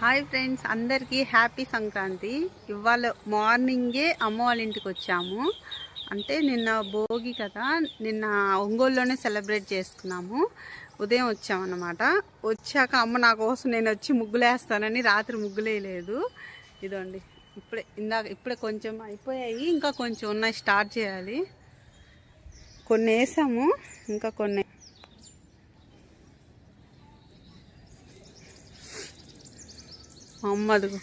Hi friends అందరికీ happy Sankranti. ఇవాళ మార్నింగే అమ్మ వాళ్ళ ఇంటికి వచ్చాము. అంటే నిన్న భోగి కదా నిన్న ఒంగోలులోనే సెలబ్రేట్ చేసుకున్నాము. ఉదయం వచ్చామన్నమాట. వచ్చాక అమ్మ నా కోసం నేను వచ్చి ముగ్గులేస్తానని రాత్రి ముగ్గులేయలేదు. ఇదండి ఇప్పుడే ఇందాక ఇప్పుడే కొంచెం అయిపోయాయి ఇంకా కొంచెం ఉన్నాయి స్టార్ట్ చేయాలి. కొన్ని వేసాము ఇంకా కొన్ని అమ్మదు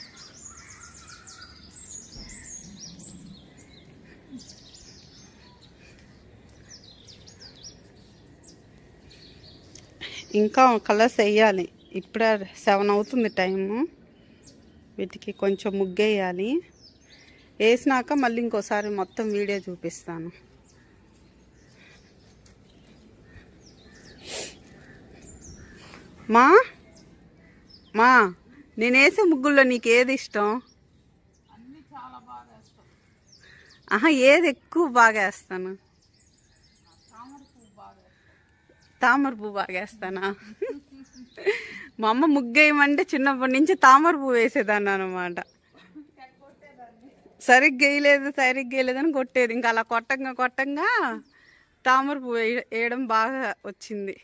ఇంకా కలర్స్ వేయాలి. ఇప్పుడే సెవెన్ అవుతుంది టైము. వీటికి కొంచెం ముగ్గేయాలి. వేసినాక మళ్ళీ ఇంకోసారి మొత్తం వీడియో చూపిస్తాను. మా? మా? నేను వేసే ముగ్గుల్లో నీకు ఏది ఇష్టం? ఆహా ఏది ఎక్కువ బాగా వేస్తాను? తామర పువ్వు బాగా వేస్తానా. మా అమ్మ ముగ్గేయమంటే చిన్నప్పటి నుంచి తామర పువ్వు వేసేదాన్ని అనమాట సరిగ్గా వేయలేదు సరిగ్గా వేయలేదని కొట్టేది. ఇంకా అలా కొట్టంగా కొట్టంగా తామర పువ్వు వేయ- వేయడం బాగా వచ్చింది.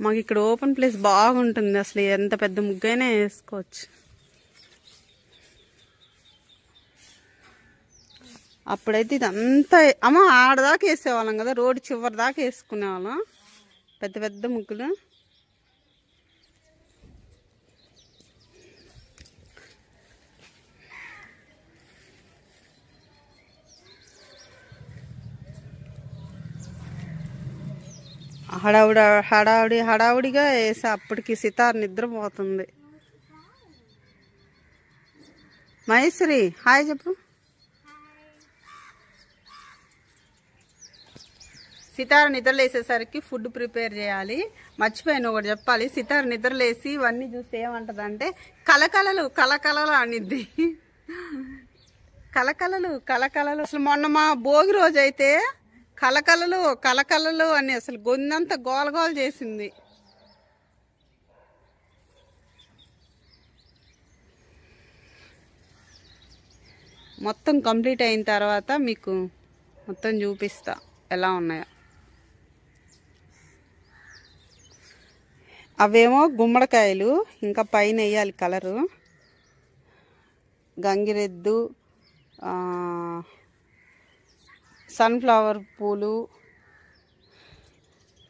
మాకు ఇక్కడ ఓపెన్ ప్లేస్ బాగుంటుంది. అసలు ఎంత పెద్ద ముగ్గైనా వేసుకోవచ్చు. అప్పుడైతే ఇదంతా అమ్మ ఆడదాకా వేసేవాళ్ళం కదా రోడ్డు చివరి దాకా వేసుకునేవాళ్ళం. పెద్ద పెద్ద ముగ్గులు. హడావుడి హడావుడి హడావుడిగా వేసా. అప్పటికి సితార్ నిద్రపోతుంది. మహేశ్వరి హాయ్ చెప్పు. సితార నిద్రలేసేసరికి ఫుడ్ ప్రిపేర్ చేయాలి. మర్చిపోయాను ఒకటి చెప్పాలి. సితార నిద్రలేసి ఇవన్నీ చూస్తే ఏమంటదంటే కలకలలు కలకలలు అనిద్ది. కలకలలు కలకలలు. అసలు మొన్న మా భోగి రోజు అయితే కలకలలు కలకలలు అని అసలు గొంతంత గోలగోల చేసింది. మొత్తం కంప్లీట్ అయిన తర్వాత మీకు మొత్తం చూపిస్తా ఎలా ఉన్నాయో. అవేమో గుమ్మడికాయలు ఇంకా పైన వేయాలి కలరు. గంగిరెద్దు సన్ఫ్లవర్ పూలు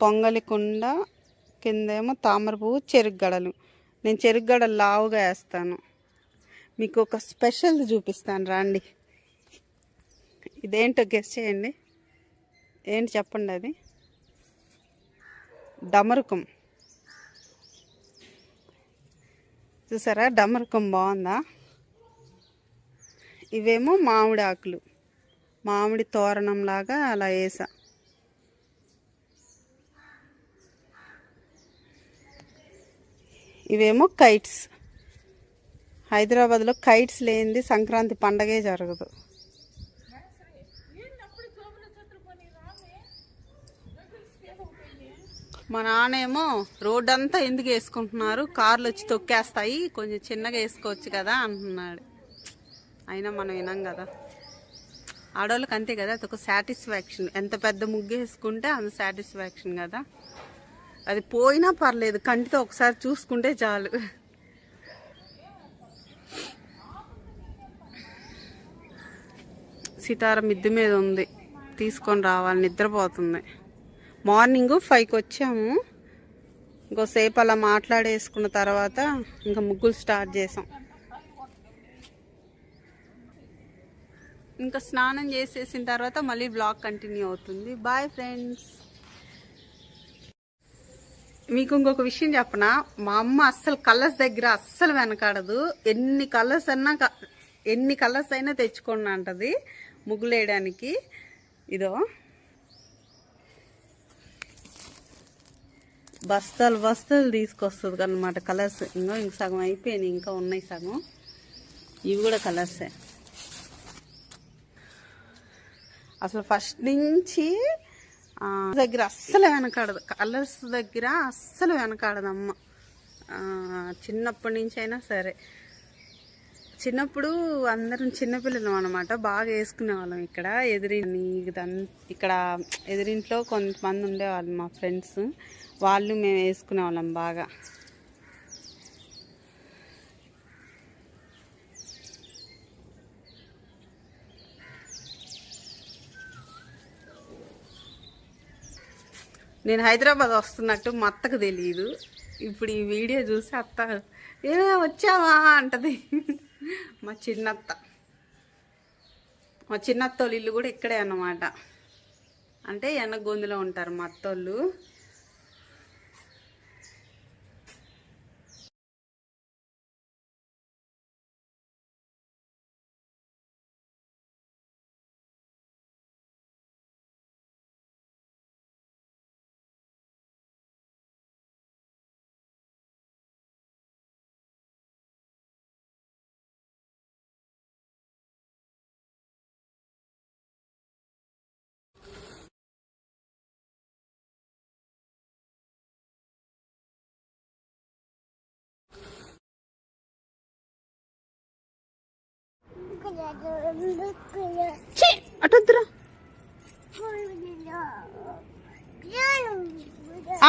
పొంగలి కుండ కిందేమో తామర పువ్వు చెరుగ్గడలు. నేను చెరుగ్గడలు లావుగా వేస్తాను. మీకు ఒక స్పెషల్ చూపిస్తాను రండి. ఇదేంటో గెస్ చేయండి. ఏంటి చెప్పండి అది? డమరుకం. చూసారా? డమరుకం బాగుందా? ఇవేమో మామిడి ఆకులు మామిడి తోరణం లాగా అలా వేసా ఇవేమో కైట్స్. హైదరాబాద్లో కైట్స్ లేనిది సంక్రాంతి పండగే జరగదు. మా నాన్నేమో రోడ్డంతా ఎందుకు వేసుకుంటున్నారు? కార్లు వచ్చి తొక్కేస్తాయి. కొంచెం చిన్నగా వేసుకోవచ్చు కదా అంటున్నాడు. అయినా మనం వినాం కదా. ఆడవాళ్ళకి అంతే కదా అదొక సాటిస్ఫాక్షన్. ఎంత పెద్ద ముగ్గు వేసుకుంటే అంత సాటిస్ఫాక్షన్ కదా. అది పోయినా పర్లేదు కంటితో ఒకసారి చూసుకుంటే చాలు. సితార మిద్ది మీద ఉంది తీసుకొని రావాలి నిద్రపోతుంది. మార్నింగ్ ఫైవ్కి వచ్చాము. ఇంకోసేపు అలా మాట్లాడేసుకున్న తర్వాత ఇంకా ముగ్గులు స్టార్ట్ చేసాం. ఇంకా స్నానం చేసేసిన తర్వాత మళ్ళీ బ్లాగ్ కంటిన్యూ అవుతుంది. బాయ్ ఫ్రెండ్స్ మీకు ఇంకొక విషయం చెప్పనా? మా అమ్మ అస్సలు కలర్స్ దగ్గర అస్సలు వెనకాడదు. ఎన్ని కలర్స్ అన్నా ఎన్ని కలర్స్ అయినా తెచ్చుకోండి అంటది ముగ్గులు వేయడానికి ఇదో. బస్తాలు బస్తాలు తీసుకొస్తుంది అనమాట కలర్స్. ఇంకా ఇంక సగం అయిపోయినాయి ఇంకా ఉన్నాయి సగం. ఇవి కూడా కలర్సే. అసలు ఫస్ట్ నుంచి దగ్గర అస్సలు వెనకాడదు. కలర్స్ దగ్గర అస్సలు వెనకాడదు అమ్మ చిన్నప్పటి నుంచి అయినా సరే. చిన్నప్పుడు అందరం చిన్నపిల్లలం అనమాట బాగా వేసుకునే వాళ్ళం ఇక్కడ ఎదిరిని ఇక్కడ ఎదిరింట్లో కొంతమంది ఉండేవాళ్ళు మా ఫ్రెండ్స్ వాళ్ళు మేము వేసుకునే వాళ్ళం బాగా. నేను హైదరాబాద్ వస్తున్నట్టు మా అత్తకు తెలియదు ఇప్పుడు ఈ వీడియో చూసి అత్త ఏమే వచ్చావా? అంటది. మా చిన్నత్త. మా చిన్నత్తోళ్ళు ఇల్లు కూడా ఇక్కడే అన్నమాట. అంటే ఎనగొందులో ఉంటారు మా అత్తోళ్ళు అటొద్దురా.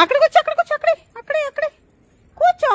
అక్కడికి వచ్చి అక్కడికి వచ్చి అక్కడే అక్కడే అక్కడే. కూర్చో.